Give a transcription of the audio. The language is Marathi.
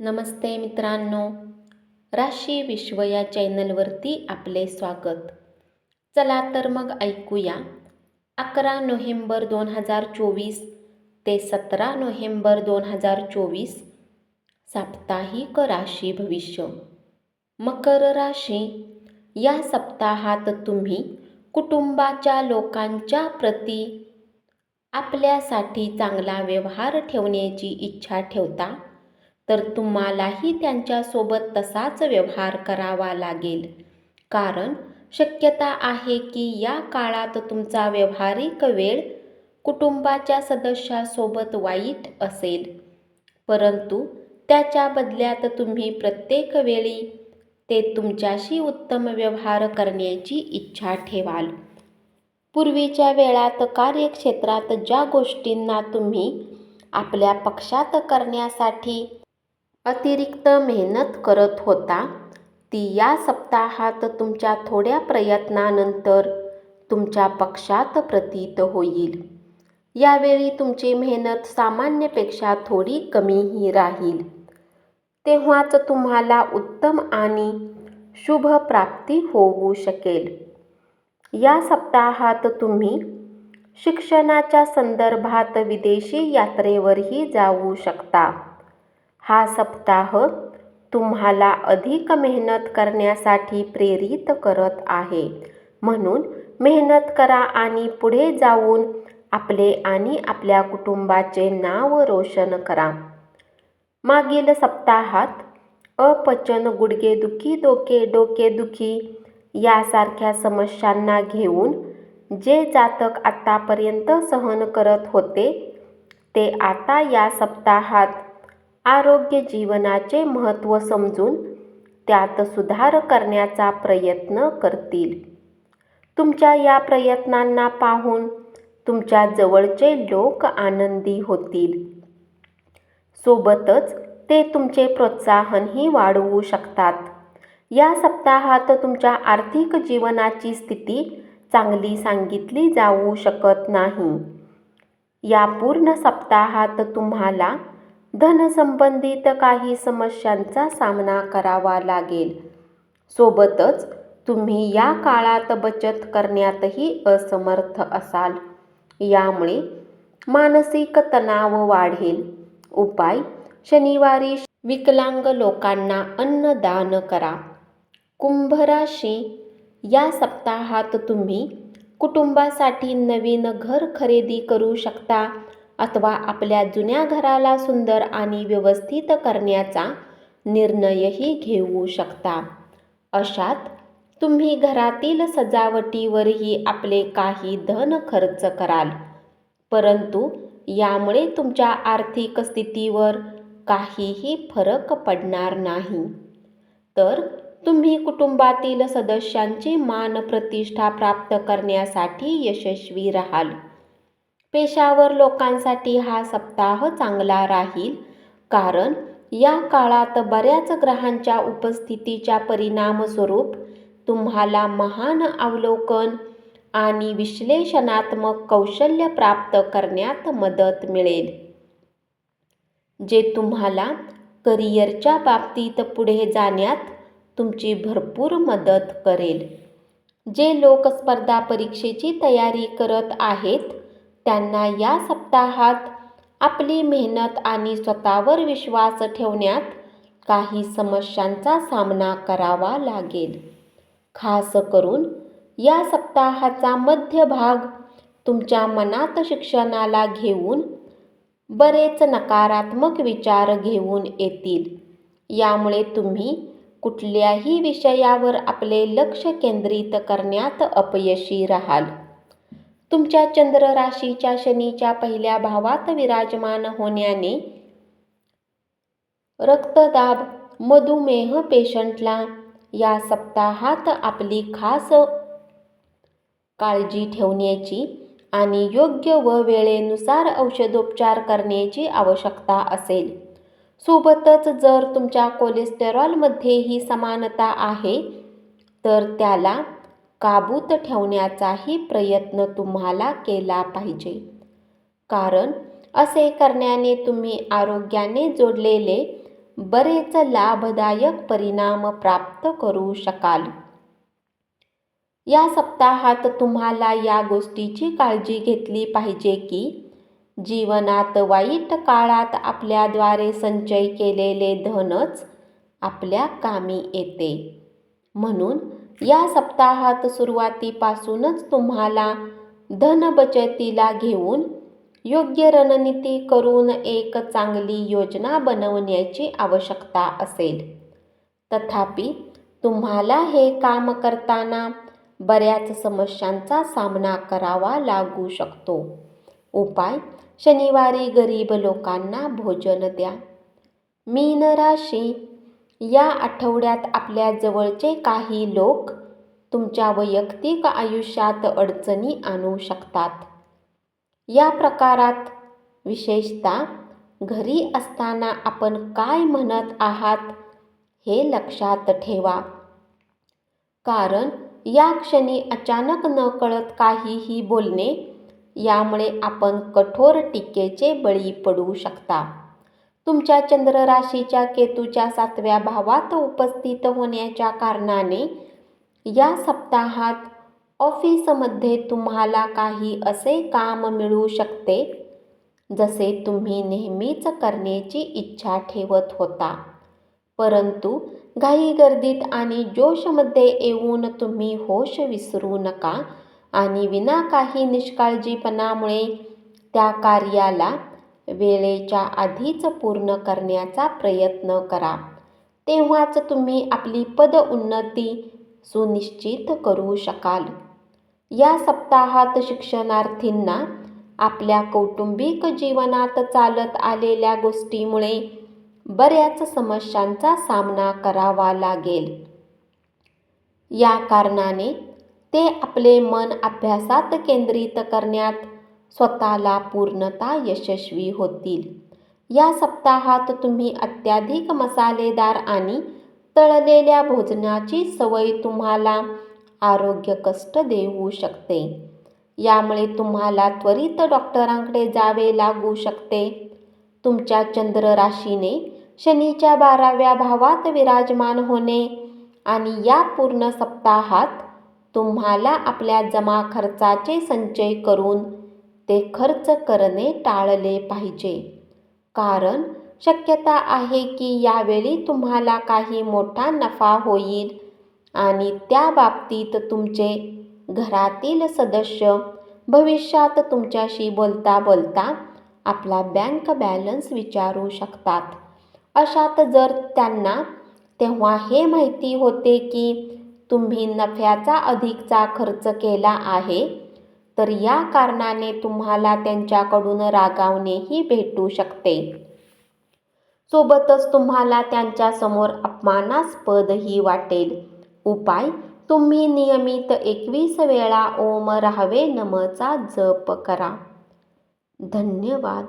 नमस्ते मित्रांनो. राशी विश्व या चॅनलवरती आपले स्वागत. चला तर मग ऐकूया. अकरा नोव्हेंबर दोन हजार चोवीस ते सतरा नोव्हेंबर दोन हजार चोवीस साप्ताहिक राशी भविष्य. मकर राशी. या सप्ताहात तुम्ही कुटुंबाच्या लोकांच्या प्रती आपल्यासाठी चांगला व्यवहार ठेवण्याची इच्छा ठेवता? तर तुम्हालाही त्यांच्यासोबत तसाच व्यवहार करावा लागेल. कारण शक्यता आहे की या काळात तुमचा व्यावहारिक वेळ कुटुंबाच्या सदस्यासोबत वाईट असेल. परंतु त्याच्या बदल्यात तुम्ही प्रत्येक वेळी ते तुमच्याशी उत्तम व्यवहार करण्याची इच्छा ठेवाल. पूर्वीच्या वेळात कार्यक्षेत्रात ज्या गोष्टींना तुम्ही आपल्या पक्षात करण्यासाठी अतिरिक्त मेहनत करत होता. ती या सप्ताहात तुमच्या थोड्या प्रयत्नानंतर तुमच्या पक्षात प्रतीत होईल. यावेळी तुमची मेहनत सामान्यपेक्षा थोडी कमीही राहील. तेव्हाच तुम्हाला उत्तम आणि शुभ प्राप्ती होऊ शकेल. या सप्ताहात तुम्ही शिक्षणाच्या संदर्भात विदेशी यात्रेवरही जाऊ शकता. हा सप्ताह तुम्हाला अधिक मेहनत करण्यासाठी प्रेरित करत आहे. म्हणून मेहनत करा आणि पुढे जाऊन आपले आणि आपल्या कुटुंबाचे नाव रोशन करा. मागील सप्ताहात अपचन गुडघेदुखी डोके डोकेदुखी यासारख्या समस्यांना घेऊन जे जातक आतापर्यंत सहन करत होते ते आता या सप्ताहात आरोग्य जीवनाचे महत्त्व समजून त्यात सुधार करण्याचा प्रयत्न करतील. तुमच्या या प्रयत्नांना पाहून तुमच्या जवळचे लोक आनंदी होतील. सोबतच ते तुमचे प्रोत्साहनही वाढवू शकतात. या सप्ताहात तुमच्या आर्थिक जीवनाची स्थिती चांगली सांगितली जाऊ शकत नाही. या पूर्ण सप्ताहात तुम्हाला धनसंबंधित काही समस्यांचा सामना करावा लागेल. सोबतच तुम्ही या काळात बचत करण्यातही असमर्थ असाल. यामुळे मानसिक तणाव वाढेल. उपाय शनिवारी विकलांग लोकांना अन्नदान करा. कुंभराशी या सप्ताहात तुम्ही कुटुंबासाठी नवीन घर खरेदी करू शकता. अथवा आपल्या जुन्या घराला सुंदर आणि व्यवस्थित करण्याचा निर्णयही घेऊ शकता. अशात तुम्ही घरातील सजावटीवरही आपले काही धन खर्च कराल. परंतु यामुळे तुमच्या आर्थिक स्थितीवर काहीही फरक पडणार नाही. तर तुम्ही कुटुंबातील सदस्यांची मान प्रतिष्ठा प्राप्त करण्यासाठी यशस्वी राहाल. पेशावर लोकांसाठी हा सप्ताह चांगला राहील. कारण या काळात बऱ्याच ग्रहांच्या उपस्थितीच्या परिणामस्वरूप तुम्हाला महान अवलोकन आणि विश्लेषणात्मक कौशल्य प्राप्त करण्यात मदत मिळेल. जे तुम्हाला करिअरच्या बाबतीत पुढे जाण्यात तुमची भरपूर मदत करेल. जे लोक स्पर्धा परीक्षेची तयारी करत आहेत त्यांना या सप्ताहात आपली मेहनत आणि स्वतःवर विश्वास ठेवण्यात काही समस्यांचा सामना करावा लागेल. खास करून या सप्ताहाचा मध्य भाग तुमच्या मनात शिक्षणाला घेऊन बरेच नकारात्मक विचार घेऊन येतील. यामुळे तुम्ही कुठल्याही विषयावर आपले लक्ष केंद्रित करण्यात अपयशी राहाल. तुमच्या चंद्र राशीच्या शनीच्या पहिल्या भावात विराजमान होण्याने रक्तदाब मधुमेह पेशंटला या सप्ताहात आपली खास काळजी ठेवण्याची आणि योग्य व वेळेनुसार औषधोपचार करण्याची आवश्यकता असेल. सोबतच जर तुमच्या कोलेस्टेरॉलमध्येही समानता आहे तर त्याला काबूत ठेवण्याचाही प्रयत्न तुम्हाला केला पाहिजे. कारण असे करण्याने तुम्ही आरोग्याने जोडलेले बरेच लाभदायक परिणाम प्राप्त करू शकाल. या सप्ताहात तुम्हाला या गोष्टीची काळजी घेतली पाहिजे की जीवनात वाईट काळात आपल्याद्वारे संचय केलेले धनच आपल्या कामी येते. म्हणून या सप्ताहात सुरुवातीपासूनच तुम्हाला धनबचतीला घेऊन योग्य रणनीती करून एक चांगली योजना बनवण्याची आवश्यकता असेल. तथापि तुम्हाला हे काम करताना बऱ्याच समस्यांचा सामना करावा लागू शकतो. उपाय शनिवारी गरीब लोकांना भोजन द्या. मीन राशी या आठवड्यात आपल्या जवळचे काही लोक तुमच्या वैयक्तिक आयुष्यात अडचणी आणू शकतात. या प्रकारात विशेषतः घरी असताना आपण काय म्हणत आहात हे लक्षात ठेवा. कारण या क्षणी अचानक नकळत काहीही बोलणे यामुळे आपण कठोर टीकेचे बळी पडू शकता. तुमच्या चंद्र राशीच्या केतूच्या सातव्या भावात उपस्थित होण्याच्या कारणाने या सप्ताहात ऑफिसमध्ये तुम्हाला काही असे काम मिळू शकते जसे तुम्ही नेहमीच करण्याची इच्छा ठेवत होता. परंतु घाई गर्दीत आणि जोशमध्ये येऊन तुम्ही होश विसरू नका आणि विना काही निष्काळजीपणामुळे त्या कार्याला वेळेच्या आधीच पूर्ण करण्याचा प्रयत्न करा. तेव्हाच तुम्ही आपली पद उन्नती सुनिश्चित करू शकाल. या सप्ताहात शिक्षणार्थींना आपल्या कौटुंबिक जीवनात चालत आलेल्या गोष्टीमुळे बऱ्याच समस्यांचा सामना करावा लागेल. या कारणाने ते आपले मन अभ्यासात केंद्रित करण्यात स्वतःला पूर्णता यशस्वी होतील. या सप्ताहात तुम्ही अत्याधिक मसालेदार आणि तळलेल्या भोजनाची सवय तुम्हाला आरोग्य कष्ट देऊ शकते. यामुळे तुम्हाला त्वरित डॉक्टरांकडे जावे लागू शकते. तुमच्या चंद्र राशीने शनीच्या बाराव्या भावात विराजमान होणे आणि या पूर्ण सप्ताहात तुम्हाला आपल्या जमा खर्चाचे संचय करून ते खर्च करणे टाळले पाहिजे. कारण शक्यता आहे की यावेळी तुम्हाला काही मोठा नफा होईल आणि त्या बाबतीत तुमचे घरातील सदस्य भविष्यात तुमच्याशी बोलता बोलता आपला बँक बॅलन्स विचारू शकतात. अशात जर त्यांना तेव्हा हे माहिती होते की तुम्ही नफ्याचा अधिकचा खर्च केला आहे तर या कारणाने तुम्हाला त्यांच्याकडून रागावणेही भेटू शकते. सोबतच तुम्हाला त्यांच्यासमोर अपमानास्पदही वाटेल. उपाय तुम्ही नियमित एकवीस वेळा ओम राहावे नमचा जप करा. धन्यवाद.